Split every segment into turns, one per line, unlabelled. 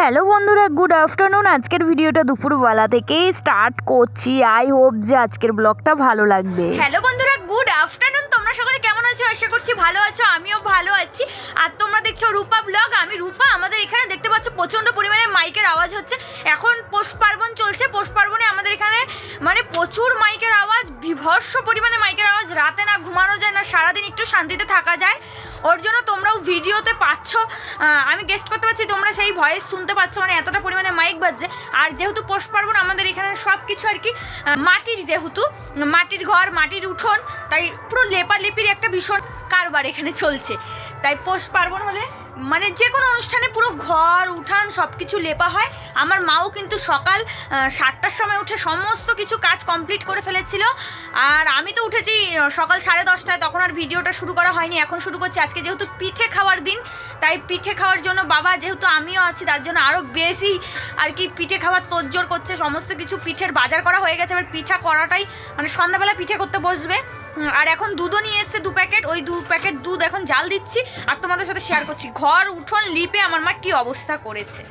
Hello বন্ধুরা good afternoon আজকের ভিডিওটা দুপুরবেলা থেকেই স্টার্ট করছি। আই হোপ যে আজকের ব্লগটা ভালো লাগবে।
হ্যালো বন্ধুরা গুড আফটারনুন তোমরা সকলে কেমন আছো? আশা করছি ভালো আছো, আমিও ভালো আছি। আর তোমরা দেখছ রূপা ব্লগ আমি রূপা। আমাদের এখানে দেখতে পাচ্ছ প্রচণ্ড পরিমাণে মাইকের আওয়াজ হচ্ছে। এখন পৌষ পার্বণ চলছে। পৌষ পার্বণে আমাদের এখানে মানে প্রচুর মাইকের আওয়াজ বিভৎস পরিমাণে মাইকের আওয়াজ। রাতে না ঘুমানো যায় না, সারাদিন একটু শান্তিতে থাকা যায়। ওর জন্য তোমরাও ভিডিওতে পাচ্ছ। আমি গেস্ট করতে পারছি তোমরা সেই ভয়েস শুনতে পাচ্ছ মানে এতটা পরিমাণে মাইক বাজছে। আর যেহেতু পোষ পার্বণ, আমাদের এখানে সব কিছু আর কি মাটির যেহেতু, মাটির ঘর, মাটির উঠোন, তাই পুরো লেপালেপির একটা ভীষণ কারবার এখানে চলছে। তাই পোষ পার্বণ হলে মানে যে কোনো অনুষ্ঠানে পুরো ঘর, উঠান সব কিছু লেপা হয়। আমার মাও কিন্তু সকাল সাতটার সময় উঠে সমস্ত কিছু কাজ কমপ্লিট করে ফেলেছিল। আর আমি তো উঠেছি সকাল সাড়ে দশটায়, তখন আর ভিডিওটা শুরু করা হয়নি। এখন শুরু করছি। আজকে যেহেতু পিঠে খাওয়ার দিন, তাই পিঠে খাওয়ার জন্য বাবা যেহেতু আমিও আছি, তার জন্য আরও বেশি আর কি পিঠে খাওয়ার তোড়জোড় করছে। সমস্ত কিছু পিঠের বাজার করা হয়ে গেছে। এবার পিঠা করাটাই মানে সন্ধ্যাবেলা পিঠে করতে বসবে। আর এখন দুধও নিয়ে এসছে দু প্যাকেট। ওই দু প্যাকেট দুধ এখন জাল দিচ্ছি আর তোমাদের সাথে শেয়ার করছি। ঘর, উঠোন, লিপে আমার মা কি অবস্থা করেছে।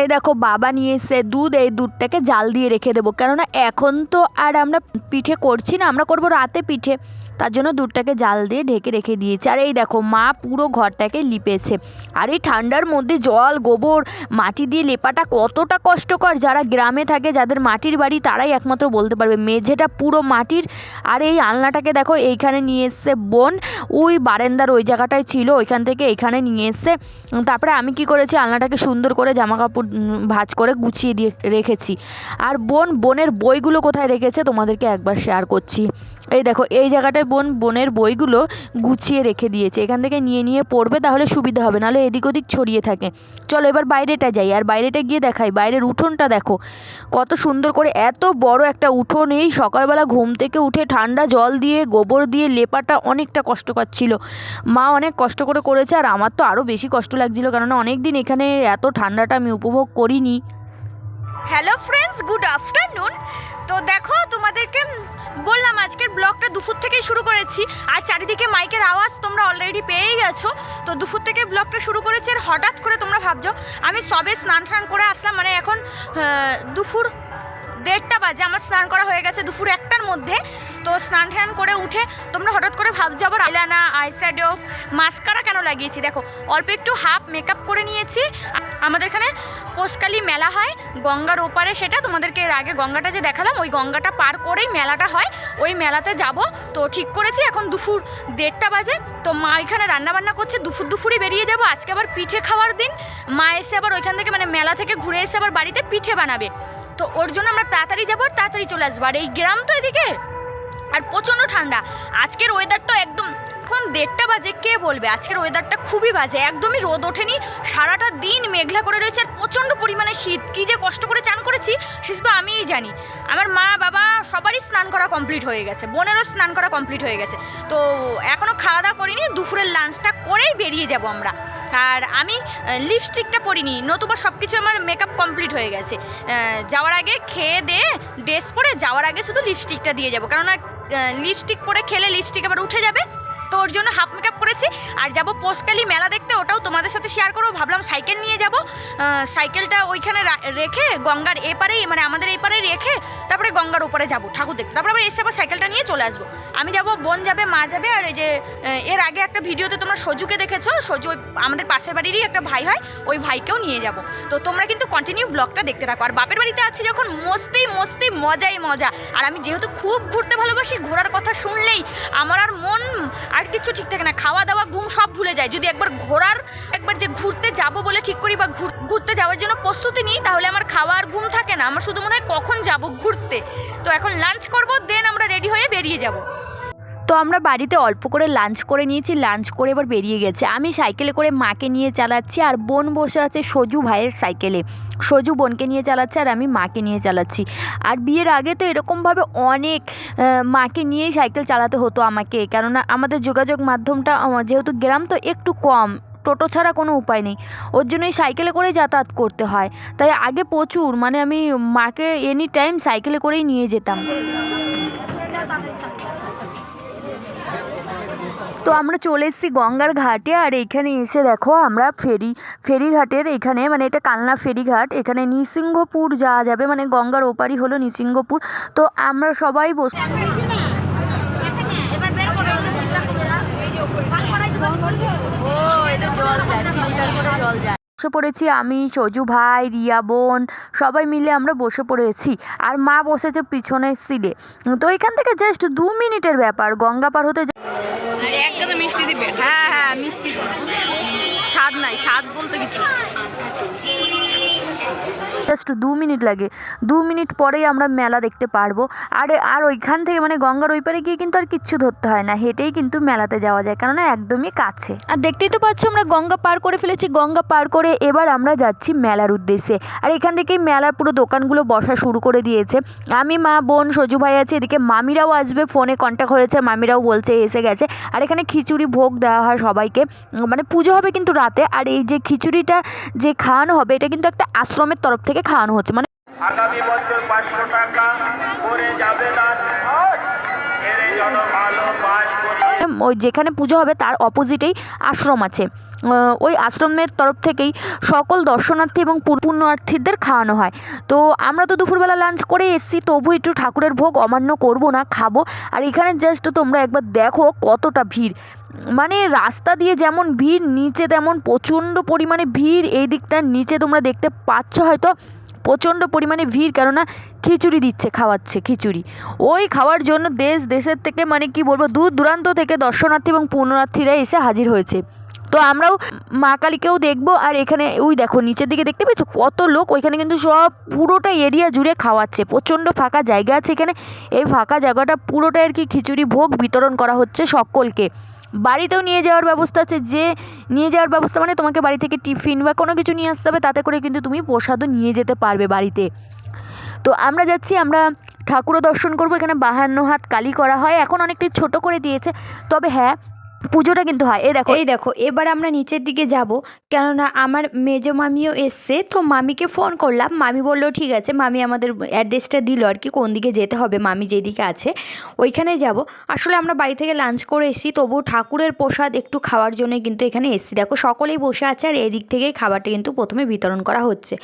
এই দেখো, বাবা নিয়ে এসে দুধ, এই দুধটাকে জাল দিয়ে রেখে দেবো। কেননা এখন তো আর আমরা পিঠে করছি না, আমরা করব রাতে পিঠে। তার জন্য দুধটাকে জাল দিয়ে ঢেকে রেখে দিয়েছে। আর এই দেখো, মা পুরো ঘরটাকে লিপেছে। আর এই ঠান্ডার মধ্যে জল, গোবর, মাটি দিয়ে লেপাটা কতটা কষ্টকর। যারা গ্রামে থাকে, যাদের মাটির বাড়ি, তারাই একমাত্র বলতে পারবে, মেঝেটা পুরো মাটির। আর এই আলনাটাকে দেখো, এইখানে নিয়ে এসছে বোন। ওই বারেন্দার ওই জায়গাটায় ছিল, ওইখান থেকে এইখানে নিয়ে এসছে। তারপরে আমি কি করেছি, আলনাটাকে সুন্দর করে জামা কাপড় ভাঁজ করে গুছিয়ে দিয়ে রেখেছি। আর বোন, বোনের বইগুলো কোথায় রেখেছে, তোমাদেরকে একবার শেয়ার করছি। এই দেখো, এই বোন, বোনের বইগুলো গুছিয়ে রেখে দিয়েছে। এখান থেকে নিয়ে নিয়ে পড়বে, তাহলে সুবিধা হবে, নাহলে এদিক ওদিক ছড়িয়ে থাকে। চলো এবার বাইরেটা যাই, আর বাইরেটা গিয়ে দেখাই। বাইরের উঠোনটা দেখো, কত সুন্দর করে, এত বড় একটা উঠোন। এই সকালবেলা ঘুম থেকে উঠে ঠান্ডা জল দিয়ে, গোবর দিয়ে লেপাটা অনেকটা কষ্টকর ছিল মা অনেক কষ্ট করে করেছে, আর আমার তো আরও বেশি কষ্ট লাগছিল, কেননা অনেক দিন এখানে এত ঠান্ডাটা আমি উপভোগ করিনি।
হ্যালো ফ্রেন্ডস গুড আফটারনুন তো দেখো, তোমাদেরকে বললাম, আজকের ব্লগটা দুপুর থেকেই শুরু করেছি, আর চারিদিকে মাইকের আওয়াজ তোমরা অলরেডি পেয়েই গেছো। তো দুপুর থেকে ব্লগটা শুরু করেছি, আর হঠাৎ করে তোমরা ভাবছ, আমি সবে স্নান স্নান করে আসলাম মানে এখন দুপুর দেড়টা বাজে, আমার স্নান করা হয়ে গেছে দুপুর একটার মধ্যে। তো স্নান টান করে উঠে তোমরা হঠাৎ করে ভাবছ আবার আইলানা আইস্যাডো মাস্কারা কেন লাগিয়েছি? দেখো, অল্প একটু হাফ মেকআপ করে নিয়েছি। আমাদের এখানে পোষকালি মেলা হয়, গঙ্গার ওপারে সেটা তোমাদেরকে এর আগে গঙ্গাটা যে দেখালাম, ওই গঙ্গাটা পার করেই মেলাটা হয়। ওই মেলাতে যাব, তো ঠিক করেছি, এখন দুপুর দেড়টা বাজে। তো মা ওইখানে রান্নাবান্না করছে, দুপুর দুপুরই বেরিয়ে যাব। আজকে আবার পিঠে খাওয়ার দিন। মা এসে আবার ওইখান থেকে মানে মেলা থেকে ঘুরে এসে আবার বাড়িতে পিঠে বানাবে। তো ওর জন্য আমরা তাড়াতাড়ি যাব আর তাড়াতাড়ি চলে আসব। আর এই গ্রাম তো এদিকে? আর প্রচণ্ড ঠান্ডা। আজকের ওয়েদারটা একদম, এখন দেড়টা বাজে, কে বলবে? আজকের ওয়েদারটা খুবই বাজে, একদমই রোদ ওঠেনি, সারাটা দিন মেঘলা করে রয়েছে আর প্রচণ্ড পরিমাণে শীত। কী যে কষ্ট করে চান করেছি, সে শুধু আমিই জানি। আমার মা, বাবা সবারই স্নান করা কমপ্লিট হয়ে গেছে, বোনেরও স্নান করা কমপ্লিট হয়ে গেছে। তো এখনও খাওয়া দাওয়া করিনি, দুপুরের লাঞ্চটা করেই বেরিয়ে যাব আমরা। আর আমি লিপস্টিকটা পরিনি, নতুবা সব কিছু আমার মেকআপ কমপ্লিট হয়ে গেছে। যাওয়ার আগে খেয়ে দিয়ে ড্রেস পরে যাওয়ার আগে শুধু লিপস্টিকটা দিয়ে যাব। কেননা লিপস্টিক পরে খেলে লিপস্টিক আবার উঠে যাবে। তো ওর জন্য হাফ মেকআপ করেছি, আর যাব পোস্টকালি মেলা দেখতে, ওটাও তোমাদের সাথে শেয়ার করব। ভাবলাম সাইকেল নিয়ে যাব। সাইকেলটা ওইখানে রেখে গঙ্গার এপারেই মানে আমাদের এই পারে রেখে তারপরে গঙ্গার ওপরে যাব, ঠাকুর দেখতে। তারপরে আবার এসে আবার সাইকেলটা নিয়ে চলে আসব। আমি যাব, বোন যাবে, মা যাবে, আর এই যে এর আগে একটা ভিডিওতে তোমরা সজুকে দেখেছ, সজু আমাদের পাশের বাড়িরই একটা ভাই হয়, ওই ভাইকেও নিয়ে যাব। তো তোমরা কিন্তু কন্টিনিউ ব্লগটা দেখতে থাকো। আর বাপের বাড়িতে আছি যখন, মস্তি মস্তি, মজাই মজা। আর আমি যেহেতু খুব ঘুরতে ভালোবাসি, ঘোরার কথা শুনলেই আমার আর মন আর কিছু ঠিক থাকে না। খাওয়া দাওয়া, ঘুম সব ভুলে যায়। যদি একবার ঘোরার, একবার যে ঘুরতে যাব বলে ঠিক করি বা ঘুর- ঘুরতে যাওয়ার জন্য প্রস্তুতি নিই, তাহলে আমার খাওয়া আর ঘুম থাকে না। আমার শুধু মনে হয় কখন যাব ঘুরতে। তো এখন লাঞ্চ করব দেন আমরা রেডি হয়ে বেরিয়ে যাব।
তো আমরা বাড়িতে অল্প করে লাঞ্চ করে নিয়েছি, লাঞ্চ করে এবার বেরিয়ে গেছে। আমি সাইকেলে করে মাকে নিয়ে চালাচ্ছি আর বোন বসে আছে সজু ভাইয়ের সাইকেলে। সজু বোনকে নিয়ে চালাচ্ছে আর আমি মাকে নিয়ে চালাচ্ছি। আর বিয়ের আগে তো এরকমভাবে অনেক মাকে নিয়েই সাইকেল চালাতে হতো আমাকে। কেননা আমাদের যোগাযোগ মাধ্যমটা যেহেতু গ্রাম তো একটু কম, টোটো ছাড়া কোনো উপায় নেই। ওর জন্য এই সাইকেলে করেই যাতায়াত করতে হয়। তাই আগে প্রচুর মানে আমি মাকে এনি টাইম সাইকেলে করেই নিয়ে যেতাম। তো আমরা চলে এসেছি গঙ্গার ঘাটে আর এখানে এসে দেখো আমরা ফেরি, ফেরিঘাটের এখানে মানে এটা কালনা ফেরিঘাট, এখানে নৃসিংহপুর যাওয়া যাবে মানে গঙ্গার ওপারই হলো নৃসিংহপুর। তো আমরা সবাই বস বসে পড়েছি আমি সজু ভাই, রিয়া বোন, সবাই মিলে আমরা বসে পড়েছি। আর মা বসেছে পিছনের সিটে। তো এখান থেকে জাস্ট দু মিনিটের ব্যাপার, গঙ্গা পার হতে
এক গাদা মিষ্টি দিবে হ্যাঁ হ্যাঁ মিষ্টি স্বাদ নাই স্বাদ বলতে কিছু।
জাস্ট দু মিনিট লাগে। দু মিনিট পরেই আমরা মেলা দেখতে পারব। আর আর ওইখান থেকে মানে গঙ্গার ওই পারে গিয়ে কিন্তু আর কিচ্ছু ধরতে হয় না। হেঁটেই কিন্তু মেলাতে যাওয়া যায়। কেননা একদমই কাছে। আর দেখতেই তো পাচ্ছ আমরা গঙ্গা পার করে ফেলেছি। গঙ্গা পার করে এবার আমরা যাচ্ছি মেলার উদ্দেশ্যে। আর এখান থেকেই মেলার পুরো দোকানগুলো বসা শুরু করে দিয়েছে। আমি, মা, বোন, সজু ভাই আছে। এদিকে মামিরাও আসবে। ফোনে কন্ট্যাক্ট হয়েছে। মামিরাও বলছে, এসে গেছে। আর এখানে খিচুড়ি ভোগ দেওয়া হয় সবাইকে। মানে পুজো হবে কিন্তু রাতে। আর এই যে খিচুড়িটা যে খাওয়ানো হবে, এটা কিন্তু একটা আশ্রমের তরফ থেকে খাওয়ানো হচ্ছে। মানে
আগামী বছর পাঁচশো টাকা করে যাবে না।
ওই যেখানে পুজো হবে তার অপোজিটেই আশ্রম আছে। ওই আশ্রমের তরফ থেকেই সকল দর্শনার্থী এবং পুণ্যার্থীদের খাওয়ানো হয়। তো আমরা তো দুপুরবেলা লাঞ্চ করে এসেছি, তবু একটু ঠাকুরের ভোগ অমান্য করব না, খাব। আর এখানে জাস্ট তোমরা একবার দেখো কতটা ভিড়। মানে রাস্তা দিয়ে যেমন ভিড়, নিচে তেমন প্রচণ্ড পরিমাণে ভিড়, এই দিকটার নিচে তোমরা দেখতে পাচ্ছ হয়তো। প্রচণ্ড পরিমাণে ভিড়, কেননা খিচুড়ি দিচ্ছে, খাওয়াচ্ছে খিচুড়ি। ওই খাওয়ার জন্য দেশ, দেশের থেকে মানে কি বলব, দূর দূরান্ত থেকে দর্শনার্থী এবং পুণ্যার্থীরা এসে হাজির হয়েছে। তো আমরাও মা কালীকেও দেখব, আর এখানে ওই দেখো, নিচের দিকে দেখতে পেয়েছ? কত লোক, ওইখানে কিন্তু সব পুরোটা এরিয়া জুড়ে খাওয়াচ্ছে, প্রচণ্ড ফাঁকা জায়গা আছে এখানে। এই ফাঁকা জায়গাটা পুরোটা আর কি খিচুড়ি ভোগ বিতরণ করা হচ্ছে সকলকে। বাড়িতেও নিয়ে যাওয়ার ব্যবস্থা আছে, যে নিয়ে যাওয়ার ব্যবস্থা মানে তোমাকে বাড়ি থেকে টিফিন বা কোনো কিছু নিয়ে আসতে হবে, তাতে করে কিন্তু তুমি প্রসাদও নিয়ে যেতে পারবে বাড়িতে। তো আমরা যাচ্ছি, আমরা ঠাকুরও দর্শন করব, এখানে বাহান্ন হাত কালি করা হয়, এখন অনেকটাই ছোট করে দিয়েছে, তবে হ্যাঁ পুজোটা কিন্তু হয়। এই দেখো এই দেখো এবার আমরা নিচের দিকে যাব। কেননা আমার মেজো মামিও এসছে তো মামিকে ফোন করলাম। মামি বলল ঠিক আছে মামি আমাদের অ্যাড্রেসটা দিল আর কি কোন দিকে যেতে হবে মামি যেদিকে আছে ওইখানে যাব। আসলে আমরা বাড়ি থেকে লাঞ্চ করে এসেছি তবু ঠাকুরের প্রসাদ একটু খাওয়ার জন্যই কিন্তু এখানে এসেছি। দেখো সকলেই বসে আছে আর এদিক থেকেই খাবারটা কিন্তু প্রথমে বিতরণ করা হচ্ছে।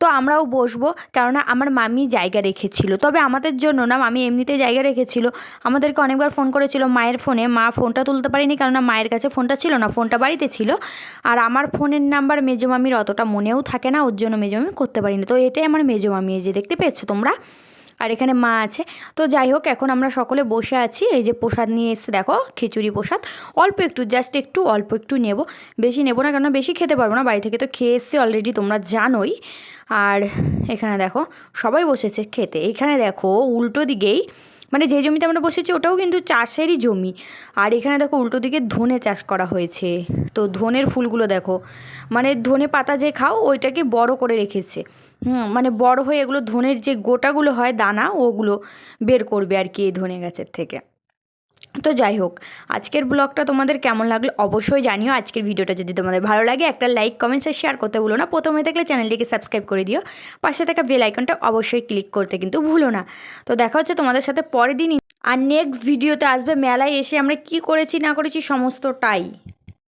তো আমরাও বসবো কেননা আমার মামি জায়গা রেখেছিল। তবে আমাদের জন্য না মামি এমনিতে জায়গা রেখেছিল। আমাদেরকে অনেকবার ফোন করেছিল মায়ের ফোনে মা ফোনটা তুলতে পারিনি কেননা মায়ের কাছে ফোনটা ছিল না, ফোনটা বাড়িতে ছিল। আর আমার ফোনের নাম্বার মেজো মামির অতটা মনেও থাকে না, ওর জন্য মেজো মামি করতে পারিনি। তো এটাই আমার মেজো মামি, এই যে দেখতে পেয়েছ তোমরা? আর এখানে মা আছে। তো যাই হোক, এখন আমরা সকলে বসে আছি। এই যে প্রসাদ নিয়ে এসে দেখো, খিচুড়ি প্রসাদ। অল্প একটু জাস্ট একটু, অল্প একটু নেব। বেশি নেব না, কেননা বেশি খেতে পারব না। বাড়ি থেকে তো খেয়ে এসছি অলরেডি তোমরা জানোই। আর এখানে দেখো, সবাই বসেছে খেতে। এখানে দেখো, উল্টো দিকেই মানে যে জমিতে আমরা বসেছি ওটাও কিন্তু চাষেরই জমি। আর এখানে দেখো উল্টো দিকে ধনে চাষ করা হয়েছে। তো ধনের ফুলগুলো দেখো মানে ধনে পাতা যে খাও ওইটাকে বড় করে রেখেছে। হুম মানে বড় হয়ে এগুলো ধনের যে গোটাগুলো হয় দানা, ওগুলো বের করবে আর কি এই ধনে গাছের থেকে। তো যাই হোক, আজকের ব্লগটা তোমাদের কেমন লাগল অবশ্যই জানিও। আজকের ভিডিওটা যদি তোমাদের ভালো লাগে, একটা লাইক কমেন্টস আর শেয়ার করতে ভুলো না। প্রথমে থাকলে চ্যানেলটিকে সাবস্ক্রাইব করে দিও। পাশে থাকা বেল আইকনটা অবশ্যই ক্লিক করতে কিন্তু ভুলো না। তো দেখা হচ্ছে তোমাদের সাথে পরের দিনই আর নেক্সট ভিডিওতে আসবে, মেলায় এসে আমরা কি করেছি, না করেছি, সমস্তটাই।